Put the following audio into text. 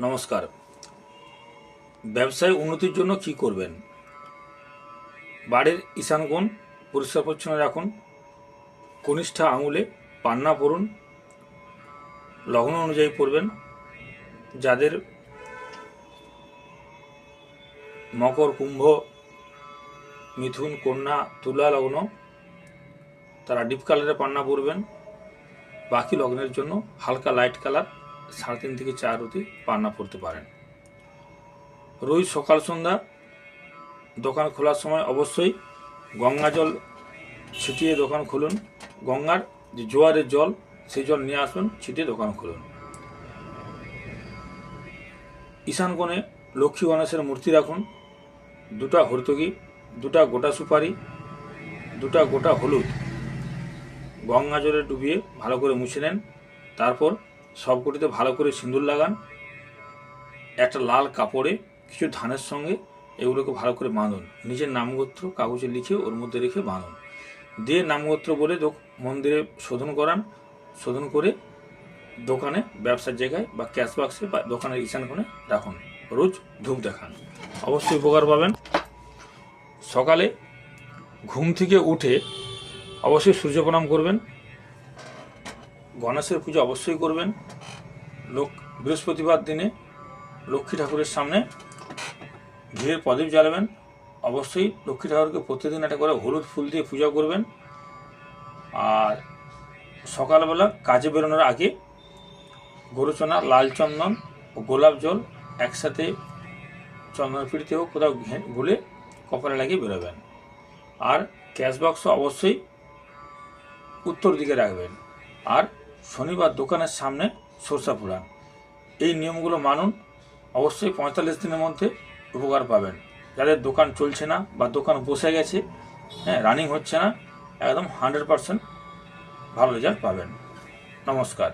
নমস্কার। ব্যবসায় উন্নতির জন্য কি করবেন? বাড়ির ঈশান কোণ পরিষ্কার পরিচ্ছন্ন রাখুন। কনিষ্ঠা আঙুলে পান্না পরুন। লগ্ন অনুযায়ী পড়বেন যাদের মকর, কুম্ভ, মিথুন, কন্যা, তুলা লগ্ন, তারা ডিপ কালারের পান্না পরবেন। বাকি লগ্নের জন্য হালকা লাইট কালার। সাড়ে তিন থেকে চার অতি পান্না পড়তে পারেন। রোজ সকাল, সন্ধ্যা দোকান খোলার সময় অবশ্যই গঙ্গা জল ছিটিয়ে দোকান খুলুন। গঙ্গার যে জোয়ারের জল, সেই জল নিয়ে আসুন, ছিটিয়ে দোকান খুলুন। ঈশান কোণে লক্ষ্মী গণেশের মূর্তি রাখুন। দুটা হর্তকি, দুটা গোটা সুপারি, দুটা গোটা হলুদ গঙ্গা জলে ডুবিয়ে ভালো করে মুছে নেন। তারপর সবকটিতে ভালো করে সিঁদুর লাগান, একটা লাল কাপড়ে, কিছু ধানের সঙ্গে এগুলোকে ভালো করে বাঁধুন। নিজের নামগোত্র কাগজে লিখে ওর মধ্যে রেখে বাঁধুন। দিয়ে নামগোত্র বলে মন্দিরে শোধন করান। শোধন করে দোকানে, ব্যবসার জায়গায় বা ক্যাশ বাক্সে বা দোকানের ঈশান কোণে রাখুন। রোজ ধূপ দেখান। অবশ্যই উপকার পাবেন। সকালে ঘুম থেকে উঠে অবশ্যই সূর্য প্রণাম করবেন। গণেশের পুজো অবশ্যই করবেন। লোক, বৃহস্পতিবার দিনে লক্ষ্মী ঠাকুরের সামনে ঘিরের প্রদীপ জ্বালাবেন। অবশ্যই লক্ষ্মী ঠাকুরকে প্রতিদিন একটা করে হলুদ ফুল দিয়ে পূজা করবেন। আর সকালবেলা কাজে বেরোনোর আগে গরুচনা লাল চন্দন ও গোলাপ জল একসাথে চন্দন পিড়িতে হোক কোথাও গুলে কপালে লাগিয়ে বেরোবেন। আর ক্যাশ বাক্স অবশ্যই উত্তর দিকে রাখবেন। আর শনিবার দোকানের সামনে সরষা ফুরান এই নিয়মগুলো মানুন। অবশ্যই পঁয়তাল্লিশ দিনের মধ্যে উপকার পাবেন। যাদের দোকান চলছে না বা দোকান বসে গেছে হ্যাঁ রানিং হচ্ছে না, একদম হান্ড্রেড পারসেন্ট ভালো রেজাল্ট পাবেন। নমস্কার।